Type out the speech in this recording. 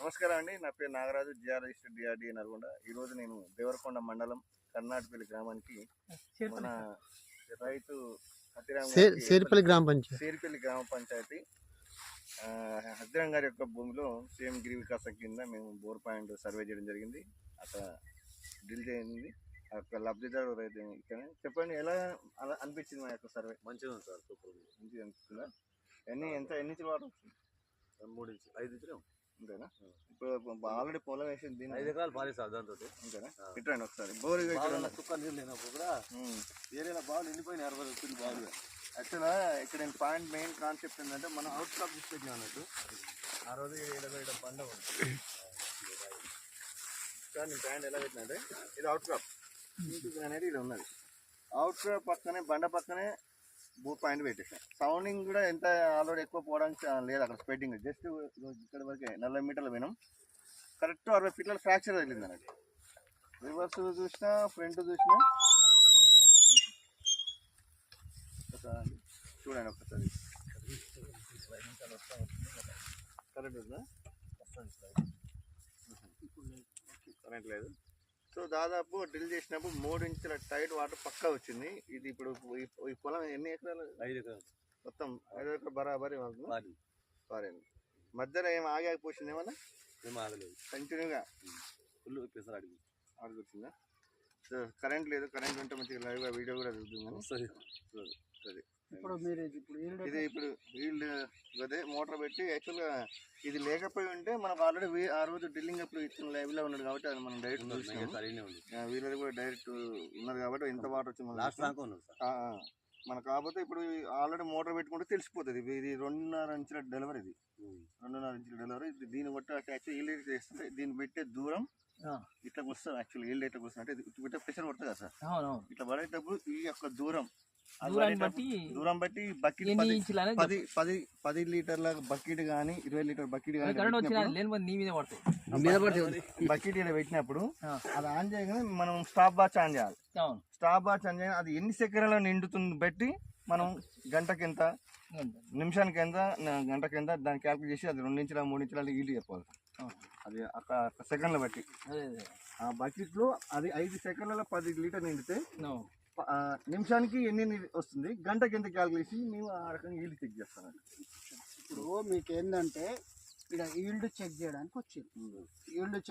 నమస్కారం అండి. నా పేరు నాగరాజు జిఆర్ఎస్ డిఆర్డి నల్గొండ. ఈరోజు నేను దేవరకొండ మండలం కర్ణాటపల్లి గ్రామానికి మన రైతు హతిరామ్ సేరిపల్లి గ్రామ పంచాయతీ. సేరిపల్లి గ్రామ పంచాయతీ. హతిరామ్ గారి యొక్క భూమిలో సేమ్ గిరి వికాసం కింద మేము బోర్ పాయింట్ సర్వే చేయడం జరిగింది. అక్కడ డ్రిల్ చేయింది ఆ యొక్క లబ్ధిదారు రైతు ఇక్కడ. చెప్పండి ఎలా అలా అనిపించింది మా యొక్క సర్వే? మంచిగా ఉంది సార్ సూపర్ ఉంది. మంచిగా అనిపిస్తుందా ఎన్ని ఎంత ఎన్ని ఇంచుల వాటర్ వస్తుంది మూడు ఇంచు ఐదు ఇంచులు అంతేనా? ఇప్పుడు ఆల్రెడీ పొలం వేసింది ఐదు ఎకరాలు పాలి సార్ దాంతో అంతేనా. ఇట్రండి ఒకసారి. బోర్ చుక్క నీళ్ళు లేనప్పుడు కూడా ఏరియాలో బాగా నిండిపోయిన అరవై వచ్చింది బాగా. యాక్చువల్గా ఇక్కడ పాయింట్ మెయిన్ కాన్సెప్ట్ ఏంటంటే మనం అవుట్ క్రాప్ తీసుకొచ్చాం అన్నట్టు. ఆ రోజు ఇరవై పండుగ సార్ నేను పాయింట్ ఎలా పెట్టినంటే ఇది అవుట్ క్రాప్ అనేది ఇది ఉన్నది. అవుట్ క్రాప్ పక్కనే బండ పక్కనే బూ పాయింట్ పెట్టేసాం. సౌండింగ్ కూడా ఎంత ఆల్రెడీ ఎక్కువ పోవడానికి లేదు అక్కడ స్పెడ్డింగ్ జస్ట్ ఇక్కడ వరకే నలభై మీటర్లు పోయినాం. కరెక్ట్ అరవై ఫీట్ల ఫ్రాక్చర్ తగిలింది అన్నట్టు. రివర్స్ చూసినా ఫ్రంట్ చూసినా. ఒకసారి చూడండి ఒక్కసారి కరెంట్ ఉందా? కరెంట్ లేదు. సో దాదాపు డ్రిల్ చేసినప్పుడు మూడు ఇంచుల టైట్ వాటర్ పక్కా వచ్చింది. ఇది ఇప్పుడు ఈ- పొలం ఎన్ని ఎకరాలు? ఐదు ఎకరాలు. మొత్తం ఐదు ఎకరాలు బరాబరి పారింది. మధ్యలో ఏం ఆగి ఆగిపోయింది ఏమన్నా? ఏం ఆగలేదు. కంటిన్యూగా ఫుల్ పెసరు అడిగి. ఆగిపోతుందా సో కరెంట్ లేదు. కరెంట్ ఉంటే మంచిగా లైవ్గా వీడియో కూడా చూద్దాం కానీ. సరే. ఇప్పుడు మీరు ఇప్పుడు ఇది ఇప్పుడు వీళ్ళు అదే మోటార్ పెట్టి యాక్చువల్గా ఇది లేకపోయి ఉంటే మనకు ఆల్రెడీ ఆ రోజు డ్రిల్లింగ్ అప్పుడు ఇచ్చిన లైవ్లో ఉన్నాడు కాబట్టి అది మనం డైరెక్ట్ వీళ్ళది కూడా డైరెక్ట్ ఉన్నారు కాబట్టి ఎంత వాటర్ వచ్చింది మనం లాస్ట్. దాకా. మనకు కాకపోతే ఇప్పుడు ఆల్రెడీ మోటార్ పెట్టుకుంటే తెలిసిపోతుంది. ఇది రెండున్నర ఇంచుల డెలివరీ ఇది. రెండున్నర ఇంచుల డెలివరీ ఇది దీన్ని బట్టి యాక్చువల్ ఈల్డ్ చేస్తుంటే దీన్ని పెట్టే దూరం ఇట్లా వస్తుంది యాక్చువల్ ఈల్డ్ ఎట్లా వస్తుంది. అంటే ఇది పెట్టే ప్రెషర్ పడుతుంది కదా సార్. ఇట్లా పడేటప్పుడు ఈ యొక్క దూరం దూరాన్ని పడేటప్పుడు- బట్టి దూరం బట్టి బకెట్ ఎన్ని పది ఇంచులు అనేది పది పది పది లీటర్ల బకెట్ కానీ ఇరవై లీటర్ బకెట్ కానీ కరెంట్ వచ్చిన లేని పోతే నీ మీద పడతాయి బకెట్ ఇక్కడ పెట్టినప్పుడు. అది ఆన్ చేయగానే మనం స్టాప్ వాచ్ ఆన్ చేయాలి అవును స్టాప్ వాచ్ ఆన్ చేయగానే అది ఎన్ని సెకండ్లలో నిండుతుంది బట్టి మనం గంటకి ఎంత. నిమిషానికి ఎంత గంటకి ఎంత దాన్ని క్యాల్కులేట్ చేసి అది రెండు ఇంచుల మూడు ఇంచుల ఈల్డ్ చెప్పాలి. అది ఒక సెకండ్ల బట్టి ఆ బకెట్లో అది ఐదు సెకండ్లలో పది లీటర్ నిండితే నిమిషానికి ఎన్ని వస్తుంది? గంటకి ఎంత క్యాల్కులేట్ చేసి మేము ఆ రకంగా ఈల్డ్ చెక్ చేస్తాం ఇప్పుడు మీకు ఏంటంటే ఇక్కడ ఈల్డ్ చెక్ చేయడానికి వచ్చింది. Yield check